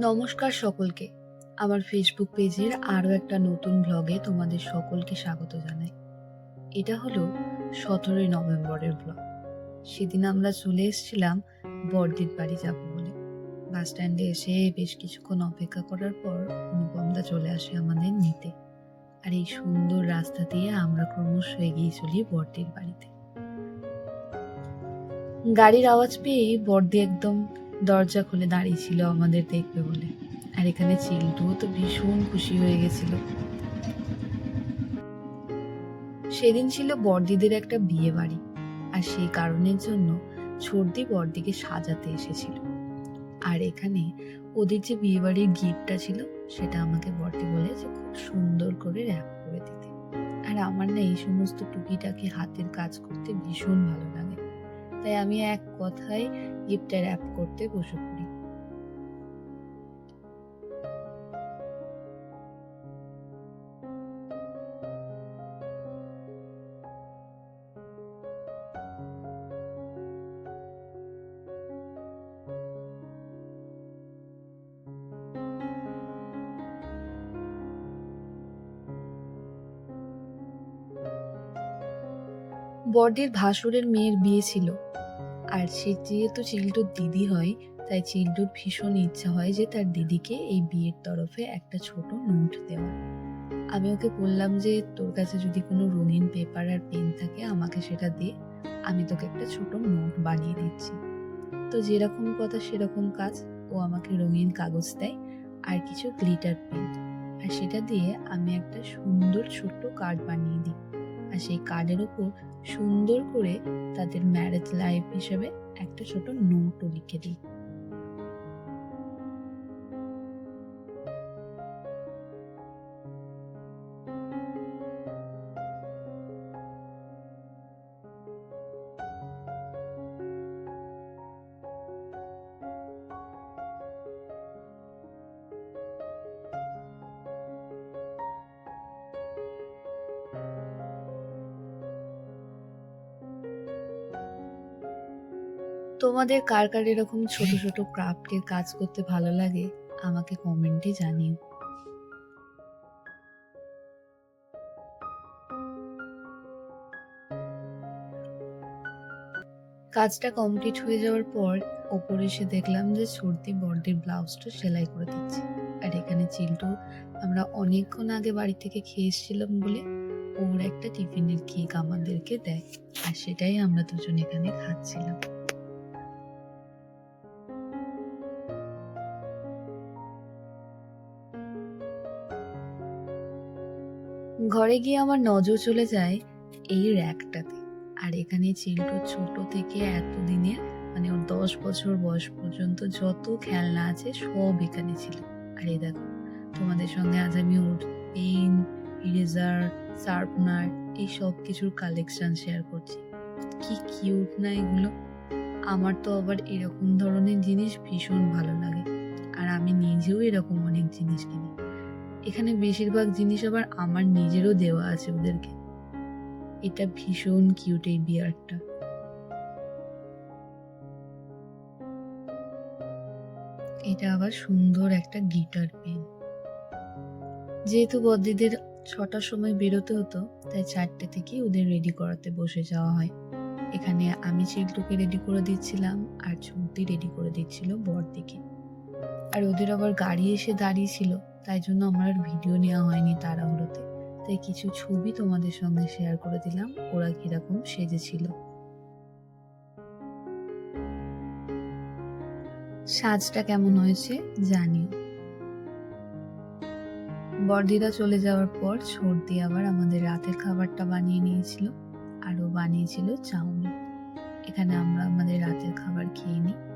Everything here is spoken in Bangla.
নমস্কার সকলকে। আমার ফেসবুক পেজের আরও একটা নতুন ব্লগে তোমাদের সকলকে স্বাগত জানাই। এটা হলো সতেরোই নভেম্বরের ব্লগ সেদিন আমরা চলে এসেছিলাম বর্দির বাড়ি যাব বলে। বাস স্ট্যান্ডে এসে বেশ কিছুক্ষণ অপেক্ষা করার পর অনুপমদা চলে আসে আমাদের নিতে। আর এই সুন্দর রাস্তা দিয়ে আমরা ক্রমশ এগিয়ে চলি বর্দির বাড়িতে। গাড়ির আওয়াজ পেয়েই বর্দি একদম দরজা খুলে দাঁড়িয়েছিল আমাদের দেখবে বলে। আর এখানে চিল্টুও তো ভীষণ খুশি হয়ে গেছিল। সেদিন ছিল বর্দিদের একটা বিয়ে বাড়ি আর সেই কারণের জন্য ছর্দি বর্দিকে সাজাতে এসেছিল। আর এখানে ওদের যে বিয়ে বাড়ির গিফটটা ছিল, সেটা আমাকে বর্দি বলে যে খুব সুন্দর করে র্যাপ করে দিতে। আর আমার না এই সমস্ত টুকিটাকি হাতের কাজ করতে ভীষণ ভালো লাগে। তাই আমি এক কথায় গিফটটা র্যাপ করতে বসে পড়ি। বর্দির ভাসুরের মেয়ের বিয়ে ছিল। আর সে যেহেতু চিল্টুর দিদি হয়, তাই চিল্টুর ভীষণ ইচ্ছা হয় যে তার দিদিকে এই বিয়ের তরফে একটা ছোট নোট দেওয়া। আমি ওকে বললাম যে, তোর কাছে যদি কোনো রঙিন পেপার আর পেন থাকে, আমাকে সেটা দে। আমি তোকে একটা ছোট নোট বানিয়ে দিচ্ছি। তো যেরকম কথা সেরকম কাজ, ও আমাকে রঙিন কাগজ দেয় আর কিছু গ্লিটার পেন। আর সেটা দিয়ে আমি একটা সুন্দর ছোট্ট কার্ড বানিয়ে দিই। আর সেই কার্ডের উপর সুন্দর করে তাদের ম্যারেজ লাইফ হিসেবে একটা ছোট নোটও লিখে দিই। তোমাদের কার কার এরকম ছোট ছোট ক্রাফটের কাজ করতে ভালো লাগে, আমাকে কমেন্টে জানিও। কাজটা কমপ্লিট হয়ে যাওয়ার পর, ওপরে এসে দেখলাম যে সর্দি বর্দির ব্লাউজটা সেলাই করে দিচ্ছে। আর এখানে চিল্টু আমরা অনেকক্ষণ আগে বাড়ি থেকে খেয়ে এসেছিলাম বলে ওর একটা টিফিনের কেক আমাদেরকে দেয়, আর সেটাই আমরা দুজন এখানে খাচ্ছিলাম। ঘরে গিয়ে আমার নজর চলে যায় এই র্যাকটাতে। আর এখানে চিল্টু ছোট থেকে এতদিনের মানে ওর দশ বছর বয়স পর্যন্ত যত খেলনা আছে সব এখানে ছিল। আর এই দেখো, তোমাদের সঙ্গে আজ আমি ওর পেন ইরেজার শার্পনার এই সব কিছুর কালেকশন শেয়ার করছি। কি কিউট না এগুলো? আমার তো আবার এরকম ধরনের জিনিস ভীষণ ভালো লাগে। আর আমি নিজেও এরকম অনেক জিনিস কিনি। এখানে বেশিরভাগ জিনিস আবার আমার নিজেরও দেওয়া আছে ওদেরকে। এটা ভীষণ কিউট এই বিয়ারটা এটা আবার সুন্দর একটা গিটার পেন যেহেতু বদ্দিদের ছটার সময় বেরোতে হতো, তাই চারটে থেকে ওদের রেডি করাতে বসে যাওয়া হয়। এখানে আমি চিল্টুকে রেডি করে দিচ্ছিলাম আর ছুটি রেডি করে দিচ্ছিল বরদিকে। আর ওদের আবার গাড়ি এসে দাঁড়িয়েছিল, তাই জন্য আমার আর ভিডিও নেওয়া হয়নি তাড়াহুড়োতে। তাই কিছু ছবি তোমাদের সঙ্গে শেয়ার করে দিলাম, ওরা কীরকম সেজেছিল। সাজটা কেমন হয়েছে জানিও। বর্দিরা চলে যাওয়ার পর সর্দি আবার আমাদের রাতের খাবারটা বানিয়ে নিয়েছিল আর ও বানিয়েছিল চাউমিন। এখানে আমরা আমাদের রাতের খাবার খেয়ে নিই।